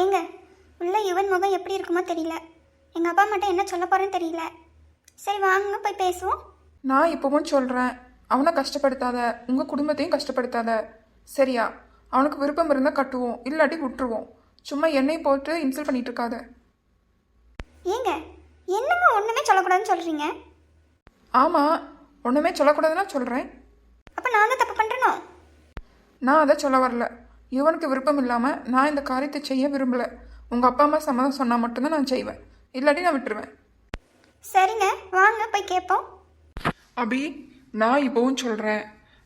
ஏங்க உள்ள யுவன் முகம் எப்படி இருக்குமோ தெரியல. எங்கள் அப்பா மட்டும் என்ன சொல்ல போகிறேன்னு தெரியல. சரி வாங்க போய் பேசுவோம். நான் இப்போவும் சொல்கிறேன் அவனை கஷ்டப்படுத்தாத உங்கள் குடும்பத்தையும் கஷ்டப்படுத்தாத. சரியா? அவனுக்கு விருப்பம் இருந்தால் கட்டுவோம் இல்லாட்டி விட்டுருவோம். சும்மா எண்ணெய் போட்டு இன்சல்ட் பண்ணிட்டு இருக்காத. ஏங்க என்னங்க ஒன்றுமே சொல்லக்கூடாதுன்னு சொல்கிறீங்க ஆமாம் ஒன்றுமே சொல்லக்கூடாதுன்னா சொல்கிறேன் அப்போ நான் தான் தப்பு பண்ணுறனோ நான் அதை சொல்ல வரல. இவனுக்கு விருப்பம் இல்லாமல் நான் இந்த காரியத்தை செய்ய விரும்பலை. உங்கள் அப்பா அம்மா சம்மதம் சொன்னால் மட்டும்தான் நான் செய்வேன். இல்லாட்டி நான் விட்டுருவேன். சரிங்க வாங்க போய் கேட்போம் அபி நான் இப்போவும் சொல்கிறேன்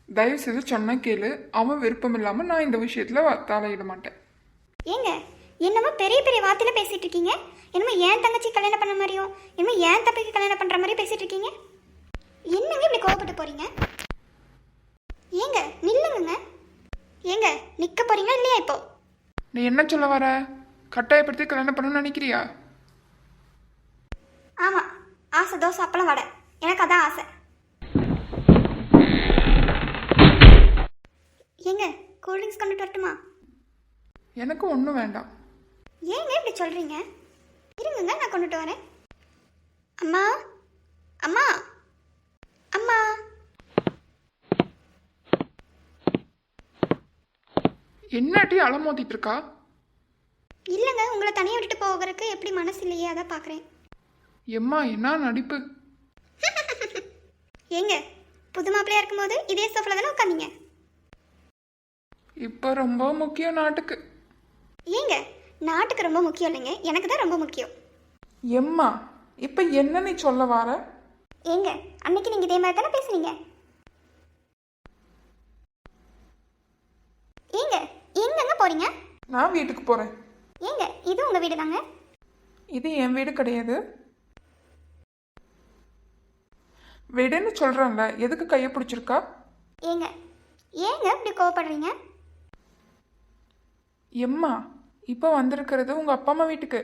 தயவு செய்து சொன்னா கேளு. அவன் விருப்பம் இல்லாமல் நான் இந்த விஷயத்தில் தலையிட மாட்டேன். ஏங்க என்னமோ பெரிய பெரிய வார்த்தையில பேசிட்டு இருக்கீங்க. என்னமோ ஏன் தங்கச்சி கல்யாணம் பண்ண மாதிரியும் என்னமோ ஏன் தப்பிக்கு கல்யாணம் பண்ற மாதிரி பேசிட்டு இருக்கீங்க. என்னங்க இப்படி கோவப்பட்டு போறீங்க? ஏங்க நில்லுங்க ஏங்க நிக்க போறீங்களா இல்லையா இப்போ? நீ என்ன சொல்ல வர? கட்டாயப்படுத்தி கல்யாணம் பண்ணணும்னு நினைக்கிறியா? ஆமா ஆசை தோசை அப்பளம் வடை. எனக்கு அதான் ஆசை. ஏங்க கூல்ட்ரிங்க்ஸ் கொண்டுட்டு வரட்டுமா? எனக்கு ஒன்றும் வேண்டாம். ஏங்க இப்படி சொல்றீங்க? இருங்கங்க நான் கொண்டுட்டு வரேன். அம்மா அம்மா. என்னாட்டி அலமோதிட்டு இருக்கா? இல்லைங்க உங்களை தனியாக விட்டுட்டு போகிறதுக்கு எப்படி மனசு இல்லையே அதான் பார்க்குறேன். எம்மா என்ன நடிப்பு? ஏங்க புது மாப்பிள்ளையா இருக்கும்போது இதே சோஃபில் தானே உட்காந்தீங்க? இப்போ ரொம்ப முக்கியம் நாட்டுக்கு. ஏங்க நாட்டுக்கு ரொம்ப முக்கியம் இல்லைங்க எனக்கு தான் ரொம்ப முக்கியம். எம்மா இப்போ என்ன நீ சொல்ல வர? ஏங்க அன்னைக்கு நீங்கள் இதே மாதிரி தானே பேசுனீங்க? ஏங்க எங்கங்க போறீங்க? நான் வீட்டுக்கு போகிறேன் ஏங்க இது உங்கள் வீடு தாங்க இது என் வீடு கிடையாது. வீடுன்னு சொல்கிறேன்ல எதுக்கு கையை பிடிச்சிருக்கா? ஏங்க ஏங்க இப்படி கோவப்படுறீங்க? எம்மா இப்போ வந்திருக்கிறது உங்கள் அப்பா அம்மா வீட்டுக்கு.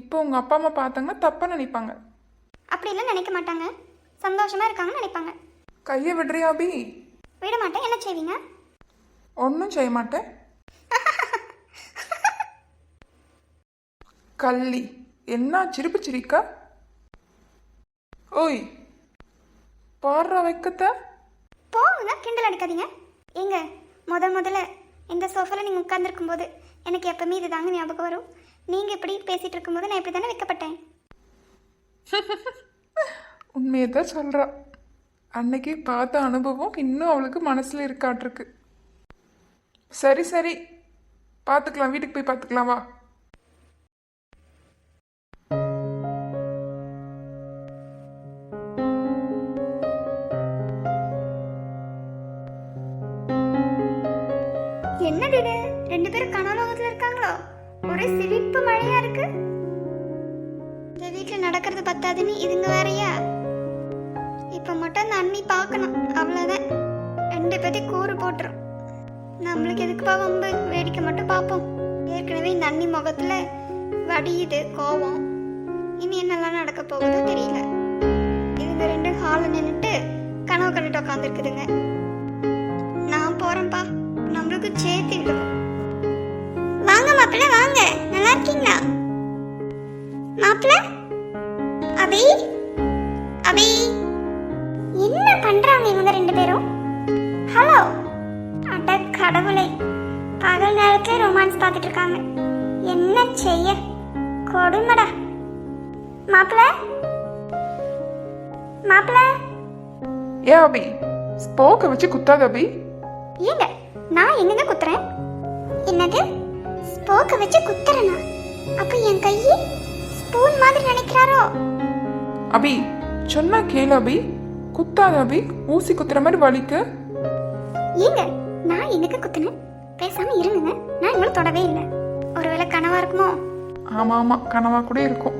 இப்போ உங்கள் அப்பா அம்மா பார்த்தாங்கன்னா தப்பாக நினைப்பாங்க. அப்படிலாம் நினைக்க மாட்டாங்க. சந்தோஷமா இருக்காங்கன்னு நினைப்பாங்க. கையை விடுறியா அபி? விட மாட்டேன் என்ன செய்வீங்க? ஒன்றும் செய்ய மாட்டேன். கள்ளி. என்ன சிரிப்பு சிரிக்கா? ஓய் பாடுற வைக்கத்த. போங்க கிண்டல் அடிக்காதீங்க. ஏங்க முத முதல்ல இந்த சோஃபால நீங்கள் உட்காந்துருக்கும் போது எனக்கு எப்பவுமே இது தாங்க ஞாபகம் வரும். நீங்கள் இப்படி பேசிட்டு இருக்கும்போது நான் இப்படி தானே வைக்கப்பட்டேன். உண்மையை தான் சொல்கிறா அன்னைக்கு பார்த்த அனுபவம் இன்னும் அவளுக்கு மனசில் இருக்காட்டிருக்கு. சரி சரி. பார்த்துக்கலாம் வீட்டுக்கு போய் பார்த்துக்கலாம் வா. என்னது ரெண்டு பேரும் கனலோகத்துல இருக்காங்களோ? ஒரே சிரிப்பு மழையா இருக்கு. இந்த வீட்டுல நடக்கிறது பத்தாதுன்னு இதுங்க வேறையா? இப்போ மட்டும் அந்த அண்ணி பார்க்கணும். அவ்வளவுதான். ரெண்டு பேர்த்தையும் கூறு போட்டுரும். நம்மளுக்கு எதுக்குப்பா வம்பு வேடிக்கை மட்டும் பார்ப்போம். ஏற்கனவே இந்த அண்ணி முகத்துல வடியுது கோவம். இனி என்னெல்லாம் நடக்க போகுதோ தெரியல. இதுங்க ரெண்டு ஹாலில் நின்றுட்டு கனவு கண்டுட்டு உட்காந்துருக்குதுங்க நான் போகிறேன்ப்பா நம்மளுக்கு சேர்த்து விடும் வாங்க மாப்பிள்ள வாங்க. நல்லா இருக்கீங்களா? மாப்பிள்ள அபி? மாப்பிள்ள மாப்பிள்ள ஏ அபி ஸ்போக்கை வச்சு குத்தாத அபி. ஏங்க நான் எங்கங்க குத்துறேன்? என்னது? ஸ்போக்க வச்சு குத்துறனா? அப்ப என் கையை ஸ்பூன் மாதிரி நினைக்கிறாரோ? அபி சொன்னா கேளு அபி. குத்தாத அபி. ஊசி குத்துற மாதிரி வலிக்கு. ஏங்க நான் எங்கங்க குத்துனேன்? பேசாம இருங்க நான் இன்னும் தொடவே இல்லை. ஒருவேளை கனவா இருக்குமோ? ஆமா ஆமா கனவா கூட இருக்கும்.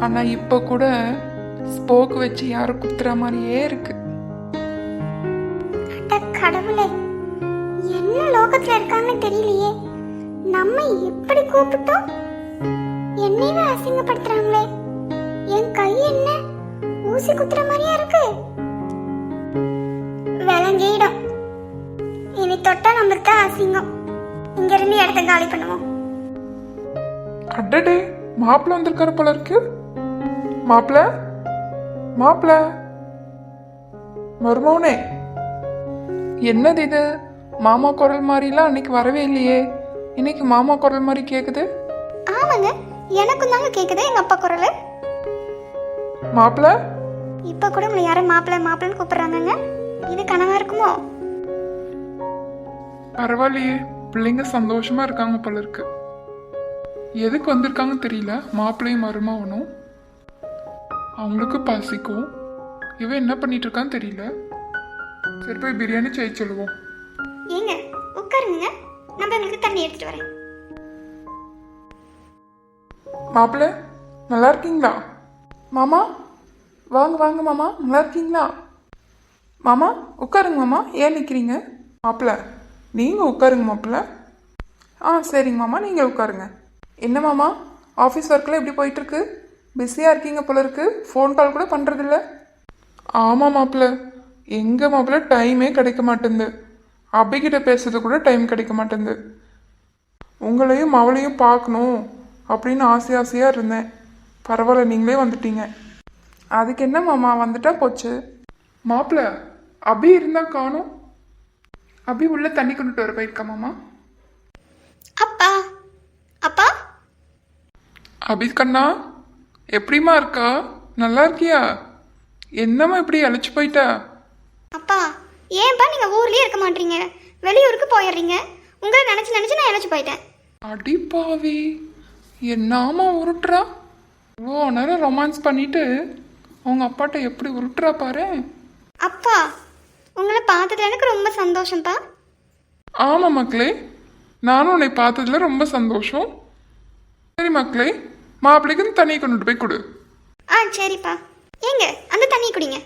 ஆனா இப்ப கூட ஸ்போக் வச்சு யாரும் குத்துற மாதிரியே இருக்கு. கடவுளே என்ன லோகத்துல இருக்காங்கன்னு தெரியலையே. நம்ம எப்படி கூப்பிட்டோம்? என்னையவே அசிங்கப்படுத்துறாங்களே. என் கை என்ன? ஊசி குத்துற மாதிரியா இருக்கு? விளங்கிடும். இனி தொட்டா நம்மளுக்கு தான் அசிங்கம். இங்க இருந்து இடத்த காலி பண்ணுவோம். அடடே மாப்பிள்ள வந்திருக்காரு போல இருக்கு. மாப்பிள்ள மாப்பிள்ள மருமவனே என்னது இது? மாமா குரல் மாதிரிலாம் அன்னைக்கு வரவே இல்லையே. இன்னைக்கு மாமா குரல் மாதிரி கேக்குது? ஆமாங்க எனக்கும் தாங்க கேக்குது எங்க அப்பா குரல். மாப்பிள்ள இப்ப கூட உங்களை யாரும் மாப்பிள்ளை மாப்பிள்ளைன்னு கூப்பிடுறாங்கங்க. இது கனவா இருக்குமோ? பரவாயில்லையே பிள்ளைங்க சந்தோஷமா இருக்காங்க போல இருக்கு. எதுக்கு வந்திருக்காங்கன்னு தெரியல. மாப்பிள்ளையும் மருமவனும் அவங்களுக்கு பசிக்கும். இவன் என்ன பண்ணிட்டு இருக்கான்னு தெரியல. சரி போய் பிரியாணி செய்ய சொல்லுவோம். ஏங்க உட்காருங்க. நம்ம உங்களுக்கு தண்ணி எடுத்துட்டு வரேன். மாப்பிள்ள நல்லா இருக்கீங்களா? மாமா வாங்க வாங்க மாமா. நல்லா இருக்கீங்களா? மாமா உட்காருங்க மாமா. ஏன் நிற்கிறீங்க மாப்பிள்ள நீங்கள் உட்காருங்க மாப்பிள்ள. ஆ சரிங்க மாமா. நீங்கள் உட்காருங்க. என்ன மாமா? ஆஃபீஸ் ஒர்க்கில் எப்படி போயிட்டுருக்கு? பிஸியாக இருக்கீங்க போல இருக்கு. ஃபோன் கால் கூட பண்ணுறதில்ல ஆமாம் மாப்பிள்ள. எங்கே மாப்பிள்ள டைமே கிடைக்க மாட்டேங்குது. அபிகிட்ட பேசுறது கூட டைம் கிடைக்க மாட்டேங்குது. உங்களையும் அவளையும் பார்க்கணும் அப்படின்னு ஆசை ஆசையாக இருந்தேன். பரவாயில்ல நீங்களே வந்துட்டீங்க. அதுக்கு என்ன மாமா? வந்துட்டா போச்சு. மாப்பிள்ள அபி இருந்தால் காணும். அபி உள்ள தண்ணி கொண்டுட்டு வர போயிருக்கா மாமா? அப்பா அபி கண்ணா எப்படிம்மா இருக்கா? நல்லா இருக்கியா? என்னம்மா இப்படி அழைச்சு போயிட்டா? அப்பா ஏன்பா நீங்க ஊர்லயே இருக்க மாட்டீங்க? வெளியூருக்கு போயிடுறீங்க. உங்களை நினைச்சு நினைச்சு நான் இழைச்சு போயிட்டேன். அடி பாவி. என்னாமா உருட்டுறா? இவ்வளோ நேரம் ரொமான்ஸ் பண்ணிட்டு அவங்க அப்பாட்ட எப்படி உருட்டுறா பாரு. அப்பா உங்களை பார்த்ததுல எனக்கு ரொம்ப சந்தோஷம்ப்பா. ஆமாம் மக்களே நானும் உன்னை பார்த்ததுல ரொம்ப சந்தோஷம். சரி மக்களே மாப்பிள்ளைக்கு தண்ணியை கொண்டுட்டு போய் கொடு. ஆ சரிப்பா. ஏங்க அந்த தண்ணி குடிங்க.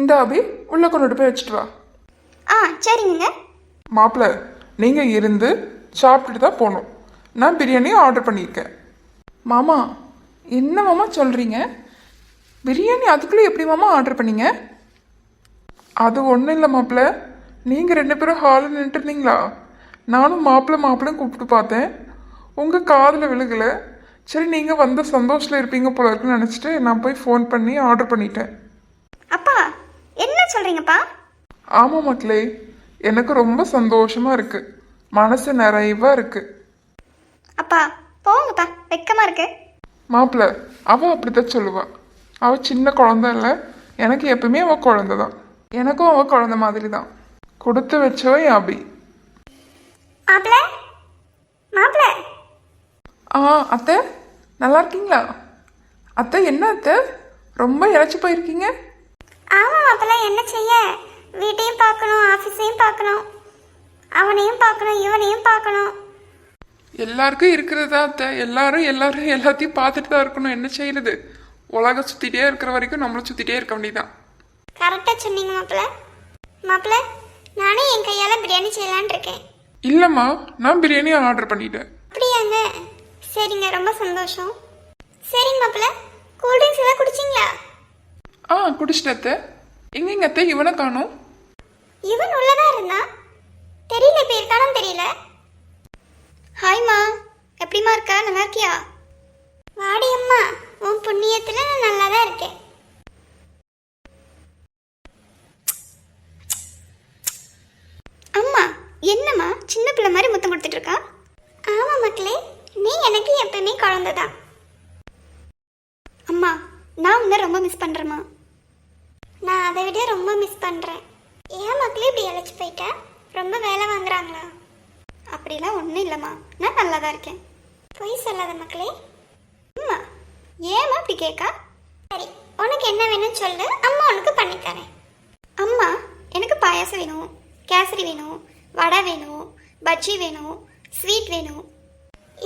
இந்த அபி உள்ள கொண்டுட்டு போய் வச்சுட்டு வா. ஆ சரிங்க. மாப்பிள்ள நீங்கள் இருந்து சாப்பிட்டுட்டு தான் போகணும். நான் பிரியாணி ஆர்டர் பண்ணியிருக்கேன். மாமா என்ன மாமா சொல்கிறீங்க பிரியாணி அதுக்குள்ளே எப்படி மாமா ஆர்டர் பண்ணீங்க? அது ஒன்றும் இல்லை மாப்பிள்ள நீங்கள் ரெண்டு பேரும் ஹாலில் நின்றுட்டு இருந்தீங்களா? நானும் மாப்பிள்ளை மாப்பிள்ளையும் கூப்பிட்டு பார்த்தேன். உங்கள் காதில் விழுகலை. சரி நீங்கள் வந்த சந்தோஷத்தில் இருப்பீங்க போல இருக்குன்னு நினச்சிட்டு நான் போய் ஃபோன் பண்ணி ஆர்டர் பண்ணிட்டேன். அப்பா என்ன சொல்றீங்கப்பா? ஆமாம் மக்களே எனக்கு ரொம்ப சந்தோஷமாக இருக்குது மனசு நிறைவாக இருக்குது அப்பா போங்கப்பா வெக்கமா இருக்கு. மாப்பிள்ள அவள் அப்படித்தான் சொல்லுவா. அவள் சின்ன குழந்தை இல்லை. எனக்கு எப்பவுமே அவள் குழந்தை தான் எனக்கும் அவள் குழந்தை மாதிரி தான் கொடுத்து வச்சவ என் அபி. மாப்பிள்ள மாப்பிள்ள ஆ அத்தை. நல்லா இருக்கீங்களா அத்தை என்ன அத்தை? ரொம்ப இழைச்சி போயிருக்கீங்க? ஆமா மாப்பிள்ள என்ன செய்ய? வீட்டையும் பார்க்கணும் ஆஃபீஸையும் பார்க்கணும். அவனையும் பார்க்கணும் இவனையும் பார்க்கணும். எல்லாருக்கும் இருக்கிறதா அத்தை? எல்லாரும் எல்லாரும் எல்லாத்தையும் பார்த்துட்டு தான் இருக்கணும். என்ன செய்யறது? உலகம் சுற்றிட்டே இருக்கிற வரைக்கும் நம்மளும் சுற்றிட்டே இருக்க வேண்டியதான் கரெக்டாக சொன்னீங்க மாப்பிள்ள மாப்பிள்ள நானே என் கையால் பிரியாணி செய்யலான்னு இருக்கேன். இல்லைம்மா நான் பிரியாணி ஆர்டர் பண்ணிட்டேன். அப்படியாங்க. சரிங்க ரொம்ப சந்தோஷம். சரிங்க மாப்பிள்ள கூல்ட்ரிங்க்ஸ் ஏதாவது குடிச்சிங்களா? ஆ குடிச்சிட்டேன் அத்தை. எங்கெங்க அத்தை? இவனை காணோம். இவன் உள்ளதா இருந்தா? தெரியல இப்ப இருக்கானு தெரியல. ஹாய்மா எப்படிமா இருக்க? நல்லா இருக்கியா வாடி அம்மா உன் புண்ணியத்துல நான் நல்லா தான் இருக்கேன். அம்மா என்னம்மா? சின்ன பிள்ளை மாதிரி முத்தம் கொடுத்துட்டு இருக்கா ஆமா மக்களே நீ எனக்கு எப்பவுமே குழந்தை தான் அம்மா நான் உன்ன ரொம்ப மிஸ் பண்ணுறேம்மா நான் அதை விட ரொம்ப மிஸ் பண்ணுறேன் ஏன் மக்களே இப்படி அழைச்சி போயிட்டேன் ரொம்ப வேலை வாங்குறாங்களா? அப்படிலாம் ஒன்றும் இல்லைம்மா. நான் நல்லா தான் இருக்கேன். பொய் சொல்லாத மக்களே. அம்மா ஏம்மா இப்படி கேட்கா? சரி உனக்கு என்ன வேணும்னு சொல்லு. அம்மா உனக்கு பண்ணித்தரேன். அம்மா எனக்கு பாயாசம் வேணும் கேசரி வேணும் வடை வேணும் பஜ்ஜி வேணும் ஸ்வீட் வேணும்.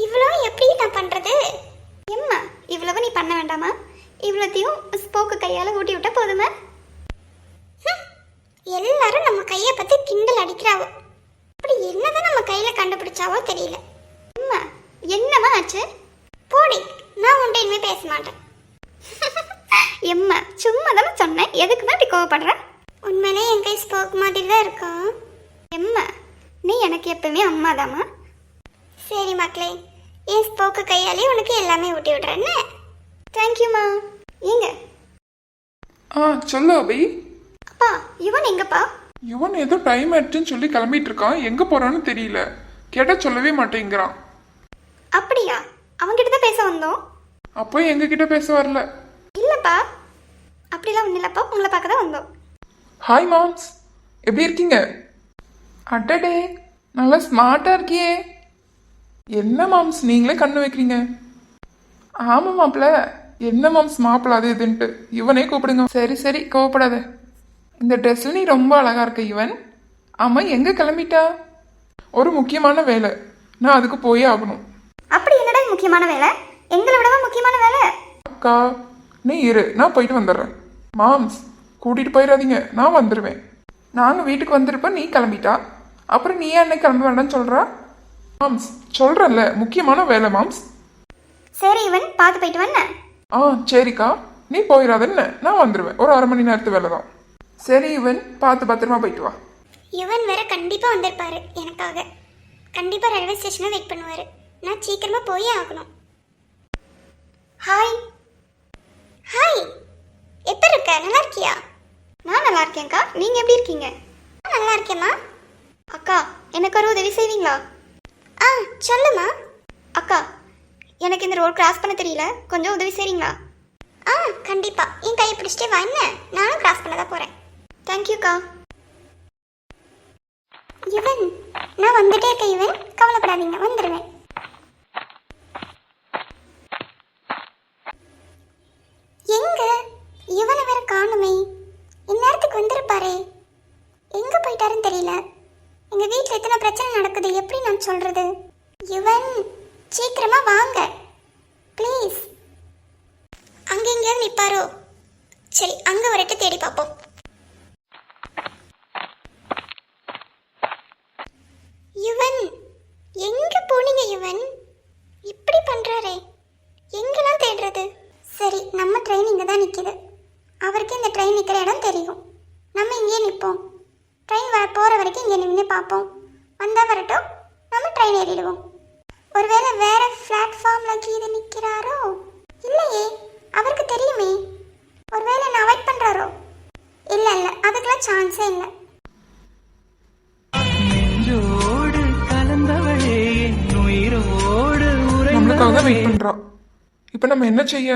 இவ்வளோ எப்படி நான் பண்ணுறது எம்மா இவ்வளவு நீ பண்ண வேண்டாமா? இவ்வளோத்தையும் ஸ்போக்கு கையால் ஊட்டி விட்டா போதுமா? எல்லாரும் நம்ம கையை பற்றி கிண்டல் அடிக்கிறாவோ? அப்படி என்னதான் நம்ம கையில் கண்டுபிடிச்சாவோ தெரியல. அம்மா என்னம்மா ஆச்சு? போடி நான் உன்ட்ட இனிமே பேச மாட்டேன். எம்மா சும்மா தானே சொன்னேன். எதுக்கு தான் இப்படி கோவப்படுற? உண்மையிலே என் கை ஸ்போக் மாதிரி தான் இருக்கும் எம்மா நீ எனக்கு எப்பவுமே அம்மாதாம்மா. சரி மக்களே என் ஸ்போக்கு கையாலே உனக்கு எல்லாமே ஊட்டி விடுறேன்னு தேங்க்யூம்மா ஏங்க? ஆ சொல்லு அபி. அப்பா இவன் எங்கப்பா? இவன் ஏதோ டைம் ஆயிடுச்சுன்னு சொல்லி கிளம்பிட்டு இருக்கான் எங்க போறான்னு தெரியல. கேட்டா சொல்லவே மாட்டேங்கிறான். அப்படியா? அவன்கிட்ட தான் பேச வந்தோம். அப்போ எங்க கிட்ட பேச வரல. இல்லைப்பா. அப்படிலாம் ஒன்றும் இல்லைப்பா. உங்களை பார்க்க தான் வந்தோம். ஹாய் மாம்ஸ் எப்படி இருக்கீங்க? அடடே நல்லா ஸ்மார்ட்டா இருக்கியே. என்ன மாம்ஸ் நீங்களே கண்ணு வைக்கிறீங்க? ஆமா மாப்பிள என்ன மாம்ஸ் மாப்பிள அது இதுன்ட்டு. இவனே கூப்பிடுங்க. சரி சரி கோவப்படாத. இந்த ட்ரெஸ்ல நீ ரொம்ப அழகா இருக்க இவன். ஆமா எங்க கிளம்பிட்டா? ஒரு முக்கியமான வேலை. நான் அதுக்கு போயே ஆகணும். அப்படி என்னடா முக்கியமான வேலை? எங்களை விடவா முக்கியமான வேலை. அக்கா நீ இரு. நான் போயிட்டு வந்துடுறேன். மாம்ஸ் கூட்டிட்டு போயிடாதீங்க. நான் வந்துடுவேன் நாங்கள் வீட்டுக்கு வந்திருப்போம் நீ கிளம்பிட்டா? அப்புறம் நீ என்ன கிளம்ப வேண்டாம்னு சொல்கிறா மாம்ஸ் சொல்கிறேன்ல முக்கியமான வேலை மாம்ஸ். சரி இவன் பார்த்து போயிட்டு வந்த ஆ சரிக்கா. நீ போயிடாத என்ன நான் வந்துடுவேன் ஒரு அரை மணி நேரத்து வேலை தான். சரி இவன் பார்த்து பத்திரமா போயிட்டு வா. இவன் வேற கண்டிப்பா வந்திருப்பாரு எனக்காக. கண்டிப்பா ரயில்வே ஸ்டேஷன்ல வெயிட் பண்ணுவாரு. நான் சீக்கிரமா போயே ஆகணும். ஹாய். ஹாய். எப்படி இருக்க? நல்லா இருக்கியா? நான் நல்லா இருக்கேன்க்கா. நீங்க எப்படி இருக்கீங்க? நல்லா இருக்கேம்மா. அக்கா எனக்கு ஒரு உதவி செய்வீங்களா? ஆ சொல்லுமா அக்கா எனக்கு இந்த ரோட் கிராஸ் பண்ண தெரியல. கொஞ்சம் உதவி செய்றீங்களா? ஆ கண்டிப்பா. என் கையை பிடிச்சிட்டே வா என்ன? நானும் கிராஸ் பண்ண தான் போறேன். தேங்க்யூக்கா இவன்? நான் வந்துட்டே இருக்க இவன். கவலைப்படாதீங்க வந்துடுவேன் எங்க இவனை வேற காணுமே இந்நேரத்துக்கு வந்திருப்பாரே எங்க போயிட்டாருன்னு தெரியல எங்க வீட்ல எத்தனை பிரச்சனை நடக்குது எப்படி நான் சொல்றது யுவன் சீக்கிரமா வாங்க. ப்ளீஸ் அங்க நிப்பாரோ? சரி அங்க வரட்டு தேடி பார்ப்போம் யுவன் எங்க போனீங்க யுவன் இப்படி பண்றாரே எங்கெல்லாம் தேடுறது சரி நம்ம ட்ரெயின் இங்க தான் நிக்குது அவருக்கு இந்த ட்ரெயின் நிக்கிற இடம் தெரியும் நம்ம இங்கேயே நிற்போம் ட்ரெயின் வர போற வரைக்கும் இங்கே நின்று பார்ப்போம் வந்தா வரட்டும் நம்ம ட்ரெயின் ஏறிடுவோம் ஒருவேளை வேற பிளாட்ஃபார்ம்ல கீது நிக்கிறாரோ இல்லையே அவருக்கு தெரியுமே ஒருவேளை என்ன அவாய்ட் பண்றாரோ இல்ல இல்ல அதுக்கெல்லாம் சான்ஸே இல்லை. நம்மளுக்காக வெயிட் பண்ணுறா இப்போ நம்ம என்ன செய்ய?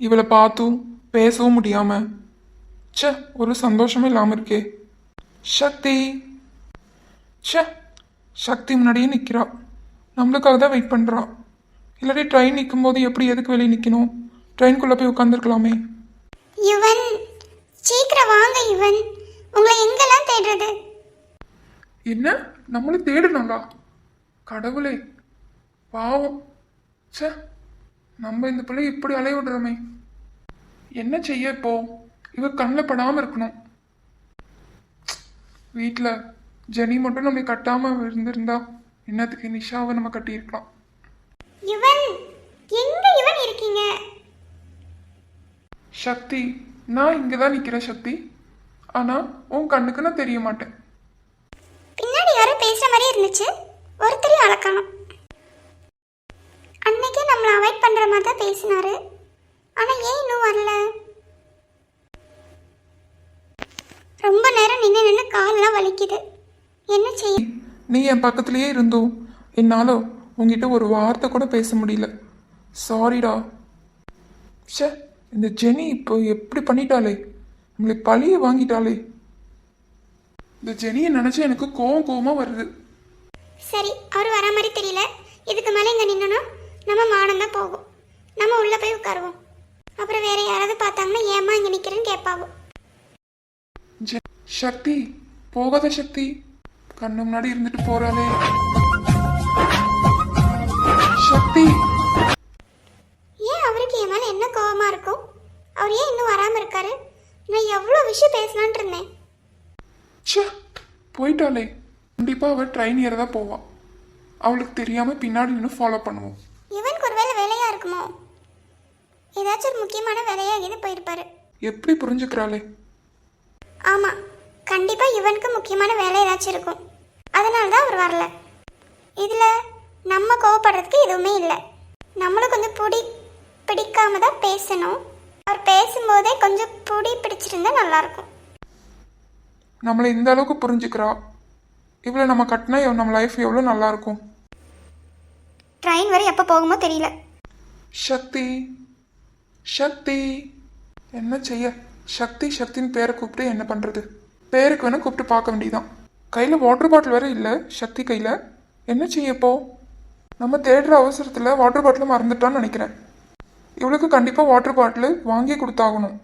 இவளை பார்த்தும் பேசவும் முடியாம. ச்சே ஒரு சந்தோஷமே இல்லாமல் இருக்கே. சக்தி. ச்சே சக்தி முன்னாடியே நிற்கிறா நம்மளுக்காக தான் வெயிட் பண்ணுறா இல்லாட்டி ட்ரெயின் நிற்கும் போது எப்படி எதுக்கு வெளியே நிற்கணும் ட்ரெயின்குள்ளே போய் உட்காந்துருக்கலாமே யுவன் யுவன் உங்களை எங்கெல்லாம் தேடுறது? என்ன? நம்மளை தேடணும்டா. கடவுளே பாவம். ச்சே நம்ம இந்த பிள்ளை இப்படி அலைய விடுறோமே. என்ன செய்ய இப்போ? இவ கண்ணில் படாமல் இருக்கணும். வீட்டில் ஜெனி மட்டும் நம்மளை கட்டாமல் இருந்திருந்தா என்னத்துக்கு நிஷாவை நம்ம கட்டியிருக்கலாம்? எங்க யுவன் இருக்கீங்க? சக்தி நான் இங்கே தான் நிற்கிறேன் சக்தி. ஆனால் உன் கண்ணுக்கு நான் தெரிய மாட்டேன் பின்னாடி யாரோ பேசுற மாதிரி இருந்துச்சு. ஒருத்தரையும் அளக்கணும் அன்னைக்கே நம்மளை அவாய்ட் பண்ற மாதிரி தான் பேசினாரு. ஆனா ஏன் இன்னும் வரல? ரொம்ப நேரம் நின்று நின்று காலெல்லாம் வலிக்குது. என்ன செய்ய நீ என் பக்கத்துலேயே இருந்தோம் என்னால் உங்ககிட்ட ஒரு வார்த்தை கூட பேச முடியல. சாரிடா ச்சே இந்த ஜெனி இப்போ எப்படி பண்ணிட்டாளே? நம்மளை பழிய வாங்கிட்டாளே. இந்த ஜெனியை நினச்சா எனக்கு கோவம் கோவமாக வருது. சரி அவர் வர மாதிரி தெரியல. இதுக்கு மேலே இங்கே நின்னோன்னா நம்ம மானம் தான் போகும். நம்ம உள்ளே போய் உட்காருவோம். அப்புறம் வேற யாராவது பார்த்தாங்கன்னா ஏமா இங்கே நிற்கிறேன்னு கேட்பாவோ. ஜெ- சக்தி போகாத சக்தி. கண்ணு முன்னாடி இருந்துட்டு போறாளே. சக்தி. ஏன் அவருக்கு என் மேலே என்ன கோவமா இருக்கும்? அவர் ஏன் இன்னும் வராமல் இருக்காரு? பேசலான் இருந்தேன் ச்சே போயிட்டாளே. கண்டிப்பாக அவள் ட்ரெயின் ஏறதா போவா. அவளுக்கு தெரியாமல் பின்னாடி நின்று ஃபாலோ பண்ணுவோம். இவனுக்கு ஒருவேளை வேலையா இருக்குமோ? ஏதாச்சும் ஒரு முக்கியமான வேலையாக இது போயிருப்பாரு. எப்படி புரிஞ்சுக்கிறாளே? ஆமாம் கண்டிப்பாக இவனுக்கு முக்கியமான வேலை ஏதாச்சும் இருக்கும். அதனால தான் அவர் வரல. இதில் நம்ம கோவப்படுறதுக்கு எதுவுமே இல்லை. நம்மளும் கொஞ்சம் பிடி பிடிக்காம தான் பேசணும். அவர் பேசும்போதே கொஞ்சம் பிடி பிடிச்சிருந்தா நல்லாயிருக்கும் நம்மளை இந்த அளவுக்கு புரிஞ்சுக்கிறா. இவ்வளோ நம்ம கட்டினா நம்ம லைஃப் எவ்வளோ நல்லா இருக்கும் ட்ரெயின் வரை எப்போ போகுமோ தெரியல. சக்தி சக்தி. என்ன செய்ய? சக்தி சக்தின்னு பேரை கூப்பிட்டு என்ன பண்ணுறது பேருக்கு வேணால் கூப்பிட்டு பார்க்க வேண்டியதான் கையில் வாட்டர் பாட்டில் வேற இல்லை சக்தி கையில். என்ன செய்ய இப்போ? நம்ம தேடுற அவசரத்தில் வாட்டர் பாட்டில் மறந்துட்டான்னு நினைக்கிறேன். இவளுக்கு கண்டிப்பாக வாட்டர் பாட்டில் வாங்கி கொடுத்தாகணும்.